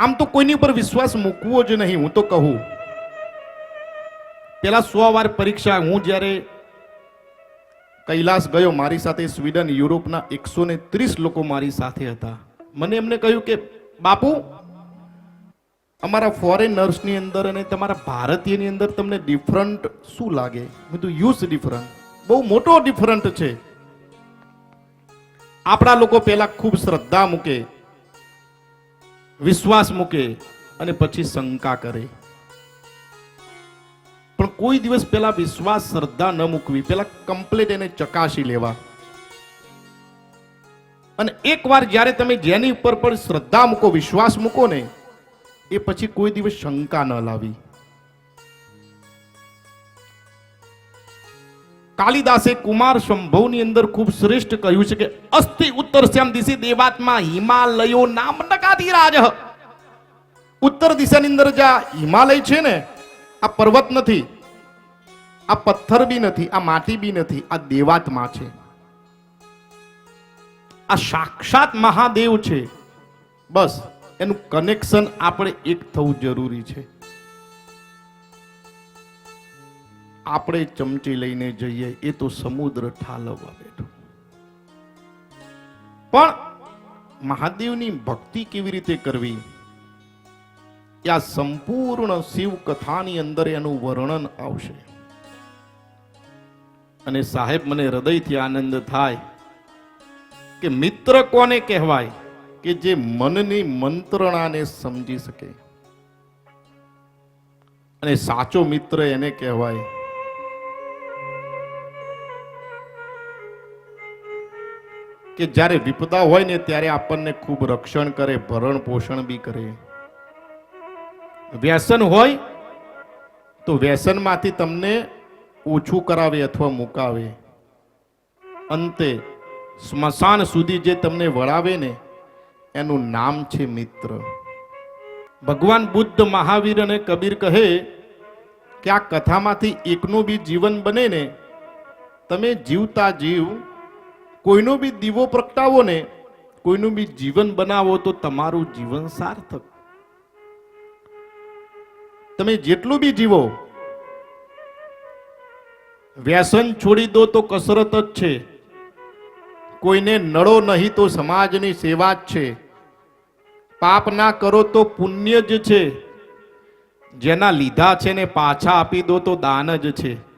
આમ તો કોઈની ઉપર વિશ્વાસ મૂકવો જ નહીં, હું તો કહું. પેલા સો વાર પરીક્ષા, હું જ્યારે કૈલાસ ગયો, મારી સાથે સ્વીડન, યુરોપના એકસો ને ત્રીસ લોકો મારી સાથે હતા. મને એમને કહ્યું કે, બાપુ, અમારા ફોરેનર્સની અંદર અને તમારા ભારતીયની અંદર તમને ડિફરન્ટ શું લાગે? બધું યુઝ ડિફરન્ટ બહુ મોટો ડિફરન્ટ છે. આપણા લોકો પહેલા ખૂબ શ્રદ્ધા મૂકે. વિશ્વાસ મૂકે અને પછી શંકા કરે. પણ કોઈ દિવસ પેલા વિશ્વાસ શ્રદ્ધા ન મૂકવી, પેલા કમ્પ્લીટ એને ચકાસી લેવા. અને એકવાર જ્યારે તમે જેની ઉપર પણ શ્રદ્ધા મૂકો, વિશ્વાસ મૂકો ને, એ પછી કોઈ દિવસ શંકા ન લાવી. કાલિદાસે કુમાર સંભવની અંદર ખૂબ શ્રેષ્ઠ કહ્યું છે કે અસ્થિ ઉત્તર શ્યામ દિશી દેવાત્મા હિમાલયો નામ રાજ. ઉત્તર દિશાની અંદર જે હિમાલય છે ને, આ પર્વત નથી, આ પથ્થર બી નથી, આ માટી બી નથી, આ દેવાત્મા છે. આ સાક્ષાત મહાદેવ છે. બસ, એનું કનેક્શન આપણે એક થવું જરૂરી છે. આપણે ચમચી લઈને જઈએ, એ તો સમુદ્ર ઠાલવવા બેઠો. પણ મહાદેવની ભક્તિ કેવી રીતે કરવી? આ સંપૂર્ણ શિવ કથાની અંદર એનું વર્ણન આવશે. અને સાહેબ, મને હૃદયથી આનંદ થાય કે મિત્ર કોને કહેવાય કે જે મનની મંત્રણાને સમજી શકે? અને સાચો મિત્ર એને કહેવાય કે જ્યારે વિપદા હોય ને ત્યારે આપણને ખૂબ રક્ષણ કરે, ભરણ પોષણ બી કરે. વ્યસન હોય તો વ્યસનમાંથી તમને ઓછું કરાવે અથવા મુકાવે. અંતે સ્મશાન સુધી જે તમને વળાવે ને, એનું નામ છે મિત્ર. ભગવાન બુદ્ધ મહાવીર અને કબીર કહે કે આ કથામાંથી એકનું બી જીવન બને ને, તમે જીવતા જીવ કોઈનો બી દીવો પ્રગટાવો ને, કોઈનું બી જીવન બનાવો તો તમારું જીવન સાર્થક. તમે જેટલું બી જીવો, વ્યસન છોડી દો તો કસરત જ છે. કોઈને નડો નહીં તો સમાજની સેવા જ છે. પાપ ના કરો તો પુણ્ય જ છે. જેના લીધા છે ને પાછા આપી દો તો દાન જ છે.